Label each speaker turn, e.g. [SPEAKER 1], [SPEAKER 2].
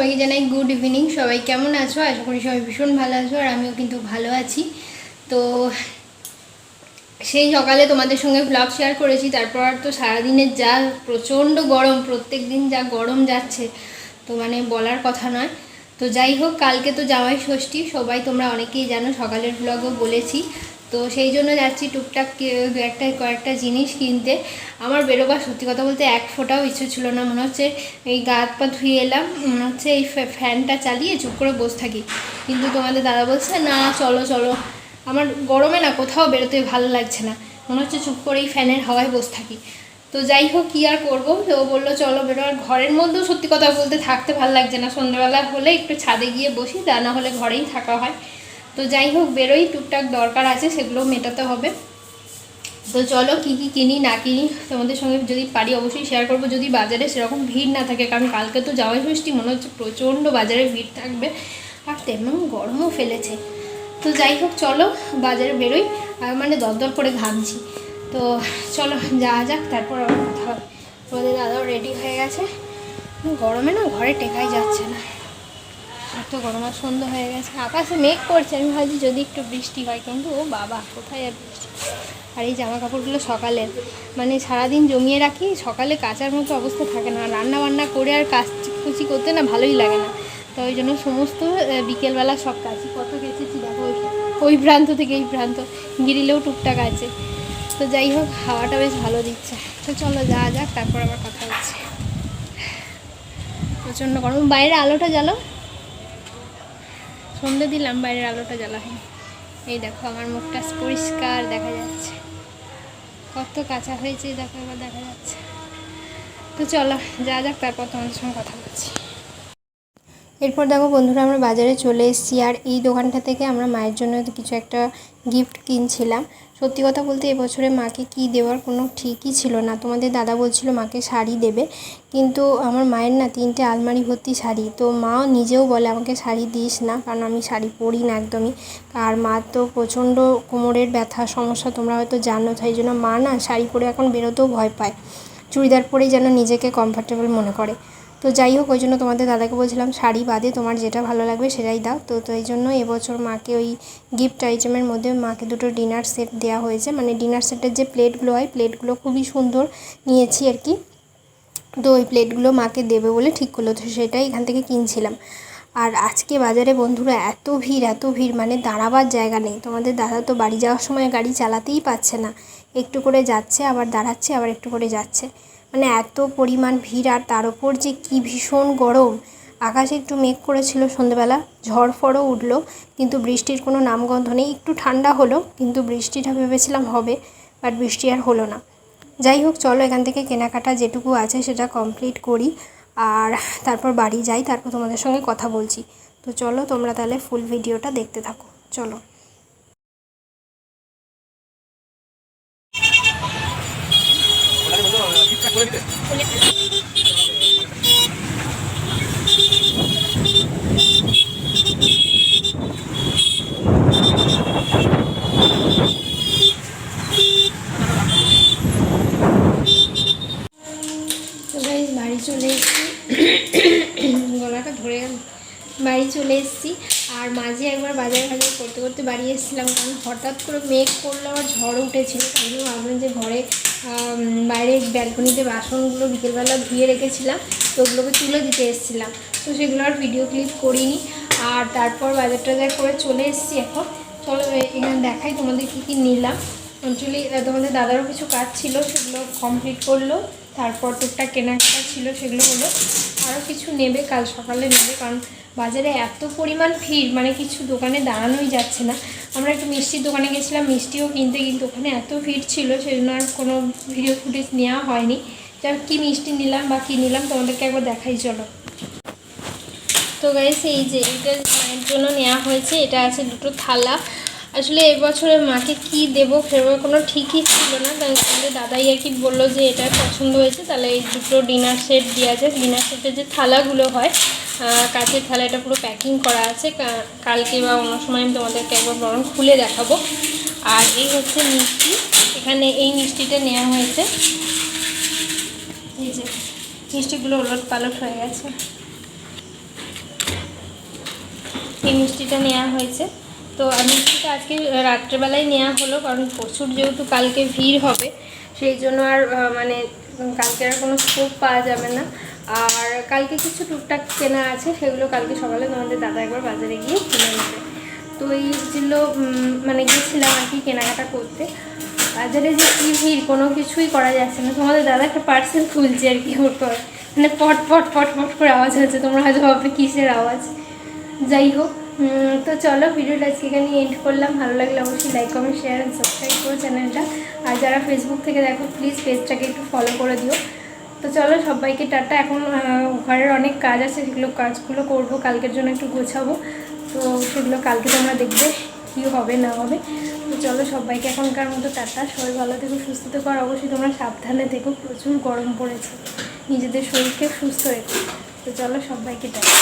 [SPEAKER 1] সবাইকে জানাই good evening. সবাই কেমন আছো? আশা করি সবাই ভীষণ ভালো আছো আর আমিও কিন্তু ভালো আছি। তো সেই সকালে তোমাদের সঙ্গে ব্লগ শেয়ার করেছি, তারপর আর তো সারাদিনের যা প্রচণ্ড গরম প্রত্যেক দিন যা গরম যাচ্ছে, তো মানে বলার কথা নয়। তো যাই হোক, কালকে তো যাওয়াই ষষ্ঠী, সবাই তোমরা অনেকেই জানো সকালের ব্লগও বলেছি। তো সেই জন্য যাচ্ছি টুকটাক একটা কয়েকটা জিনিস কিনতে। আমার বেরোবার সত্যি কথা বলতে এক ফোঁটাও ইচ্ছে ছিল না, মনে হচ্ছে এই গা হাত পা ধুয়ে এলাম, মনে হচ্ছে এই ফ্যা- ফ্যানটা চালিয়ে চুপ করে বসে থাকি। কিন্তু তোমাদের দাদা বলছে, না, চলো চলো। আমার গরমে না কোথাও বেরোতে ভালো লাগছে না, মনে হচ্ছে চুপ করে এই ফ্যানের হাওয়ায় বসে থাকি। তো যাই হোক, কী আর করব? তো বলল, চলো, বেরো। আর ঘরের মধ্যেও সত্যি কথা বলতে থাকতে ভালো লাগছে না। সন্ধ্যাবেলা হলে একটু ছাদে গিয়ে বসি, তা না হলে ঘরেই থাকা হয়। তো যাই হোক, বেরোই, টুকটাক দরকার আছে সেগুলো মেটাতে হবে। তো চলো, কী কী কিনি, না কিনি, তোমাদের সঙ্গে যদি পারি অবশ্যই শেয়ার করব। যদি বাজারে সেরকম ভিড় না থাকে, কারণ কালকে তো যাওয়াই ষষ্ঠী মনে হচ্ছে প্রচণ্ড বাজারে ভিড় থাকবে, আর তেমন গরমও ফেলেছে। তো যাই হোক, চলো, বাজারে বেরোই, আর মানে দরদর করে ঘামছি। তো চলো, যাওয়া যাক, তারপর আবার কথা হবে। তোমাদের দাদাও রেডি হয়ে গেছে। গরমে না, ঘরে টেকাই যাচ্ছে না। এত গরম আর সন্ধ্যা হয়ে গেছে, আকাশে মেঘ করছে, আমি ভাবছি যদি একটু বৃষ্টি হয়, কিন্তু ও বাবা, কোথায় আর বৃষ্টি? আর এই জামা কাপড়গুলো সকালে মানে সারাদিন জমিয়ে রাখি, সকালে কাচার মতো অবস্থা থাকে না রান্না বান্না করে আর কাজ কুচি করতে না ভালোই লাগে না। তো ওই জন্য সমস্ত বিকেলবেলা সব কাজই কত গেছেছি দেখো ওই প্রান্ত থেকে এই প্রান্ত গিরিলেও টুকটাক আছে। তো যাই হোক, হাওয়াটা বেশ ভালো দিচ্ছে। তো চলো যাওয়া যাক, তারপর আবার কথা হচ্ছে। প্রচণ্ড গরম, বাইরে আলোটা জ্বালো সন্ধে দিলাম, বাইরের আলোটা জ্বালা হয় এই দেখো, আমার মুখটা পরিষ্কার দেখা যাচ্ছে। কত কাঁচা হয়েছে দেখো, এবার দেখা যাচ্ছে। তো চলো, যা যাক, তারপর তোমাদের সঙ্গে কথা বলছি। এরপর দেখো বন্ধুরা, আমরা বাজারে চলে এসেছি আর এই দোকানটা থেকে আমরা মায়ের জন্য কিছু একটা গিফট কিনছিলাম। সত্যি কথা বলতে এবছরে মাকে কি দেওয়ার কোনো ঠিকই ছিল না। তোমাদের দাদা বলছিল মাকে শাড়ি দেবে, কিন্তু আমার মায়ের না তিনটে আলমারি ভর্তি শাড়ি। তো মাও নিজেও বলে, আমাকে শাড়ি দিস না, কারণ আমি শাড়ি পরি না একদমই। আর মা তো প্রচণ্ড কোমরের ব্যথা, সমস্যা তোমরা হয়তো জানো, তাই জন্য মা না শাড়ি পরে এখন বেরোতেও ভয় পায়। চুড়িদার পরেই যেন নিজেকে কমফর্টেবল মনে করে। তো যাই হোক, ওই জন্য তোমাদের দাদাকে বলছিলাম, শাড়ি বাদে তোমার যেটা ভালো লাগবে সেটাই দাও। তো তো এই জন্য এবছর মাকে ওই গিফট আইটেমের মধ্যে মাকে দুটো ডিনার সেট দেওয়া হয়েছে। মানে ডিনার সেটের যে প্লেটগুলো হয় প্লেটগুলো খুবই সুন্দর নিয়েছি আর কি। তো ওই প্লেটগুলো মাকে দেবে বলে ঠিক করল, তো সেটাই এখান থেকে কিনছিলাম। আর আজকে বাজারে বন্ধুরা এত ভিড় এত ভিড় মানে দাঁড়াবার জায়গা নেই। তোমাদের দাদা তো বাড়ি যাওয়ার সময় গাড়ি চালাতেই পারছে না। একটু করে যাচ্ছে, আবার দাঁড়াচ্ছে, আবার একটু করে যাচ্ছে। মানে এত পরিমাণ ভিড় আর তার ওপর যে কি ভীষণ গরম। আকাশে একটু মেঘ করেছিল সন্ধেবেলা ঝড় ফড়ও উঠল, কিন্তু বৃষ্টির কোনো নামগন্ধ নেই। একটু ঠান্ডা হলো, কিন্তু বৃষ্টিটা ভেবেছিলাম হবে, বাট বৃষ্টি আর হলো না। যাই হোক, চলো এখান থেকে কেনাকাটা যেটুকু আছে সেটা কমপ্লিট করি, আর তারপর বাড়ি যাই, তারপর তোমাদের সঙ্গে কথা বলছি। তো চলো তোমরা তাহলে ফুল ভিডিওটা দেখতে থাকো। চলো। চলে এসেছি। গলাটা ধরে গেল। বাড়ি চলে এসেছি। আর মাঝে একবার বাজার বাজার করতে করতে বাড়ি এসেছিলাম, কারণ হঠাৎ করে মেঘ করল, আবার ঝড় উঠেছিল, তাই জন্য ভাবলাম যে ঘরে বাইরে ব্যালকনিতে বাসনগুলো বিকেলবেলা ধুয়ে রেখেছিলাম, তো ওগুলোকে তুলে দিতে এসেছিলাম। তো সেগুলো আর ভিডিও ক্লিপ করিনি। আর তারপর বাজার টাজার করে চলে এসেছি এখন। চলো এখানে দেখাই তোমাদের কী কী নিলাম। অ্যাকচুয়ালি তোমাদের দাদারও কিছু কাজ ছিল, সেগুলো কমপ্লিট করল। তারপর টুকটাক কেনাকাটা ছিল, সেগুলো হলো। আরও কিছু নেবে, কাল সকালে নেবে, কারণ বাজারে এত পরিমাণ ভিড় মানে কিছু দোকানে দাঁড়ানোই যাচ্ছে না। আমরা একটু মিষ্টির দোকানে গেছিলাম, মিষ্টিও কিনতে, কিন্তু ওখানে এত ভিড় ছিল সেই জন্য আর কোনো ভিডিও ফুটেজ নেওয়া হয়নি। যা কী মিষ্টি নিলাম বা কী নিলাম তোমাদেরকে একবার দেখাই, চলো। তো গাইস এই যে এটা মায়ের জন্য নেওয়া হয়েছে, এটা আছে দুটো থালা। আসলে এবছরে মাকে কি দেবো সেরকম কোনো ঠিকই ছিল না। তাই আমাদের দাদাই আর কি বলল যে এটা পছন্দ হয়েছে, তাহলে এই দুটো ডিনার সেট দেওয়া যায় ডিনার সেটের যে থালাগুলো হয় কাঁচের থালা এটা পুরো প্যাকিং করা আছে। কালকে বা অন্য সময় আমি তোমাদেরকে একবার বরং খুলে দেখাবো। আর এই হচ্ছে মিষ্টি। এখানে এই মিষ্টিটা নেওয়া হয়েছে। এই যে, মিষ্টিগুলো ওলট পালট হয়ে গেছে। এই মিষ্টিটা নেওয়া হয়েছে। তো মিষ্টিটা আজকে রাত্রেবেলায় নেওয়া হলো, কারণ প্রচুর যেহেতু কালকে ভিড় হবে, সেই জন্য আর মানে কালকে আর কোনো স্কোপ পাওয়া যাবে না। আর কালকে কিছু টুকটাক কেনা আছে, সেগুলো কালকে সকালে তোমাদের দাদা একবার বাজারে গিয়ে কিনে নেবে। তো এই ছিল মানে গিয়েছিলাম আর কি কেনাকাটা করতে, বাজারে যে কী ভিড়, কোনো কিছুই করা যাচ্ছে না। তোমাদের দাদা একটা পার্সেল খুলছে আর কি ওর পর। মানে পট পট পট পট করে আওয়াজ হচ্ছে, তোমরা হয়তো ভাববে কিসের আওয়াজ। যাই হোক তো চলো ভিডিওটা আজকে এখানে এন্ড করলাম। ভালো লাগলে অবশ্যই like comment share and subscribe করো চ্যানেলটা। আর যারা ফেসবুক থেকে দেখো প্লিজ পেজটাকে একটু ফলো করে দিও। তো চলো সবাইকে টাটা। এখন ঘরের অনেক কাজ আছে, সেগুলো কাজগুলো করব। কালকের জন্য একটু গোছাবো। তো সেগুলো কালকে তোমরা দেখবে কী হবে, না হবে। তো চলো সবাইকে এখনকার মতো টাটা। সবাই ভালো থেকো, সুস্থ থেকো। আর অবশ্যই তোমরা সাবধানে থেকো, প্রচুর গরম পড়েছে। নিজেদের শরীরকে সুস্থ রেখো। তো চলো সবাইকে টাটা।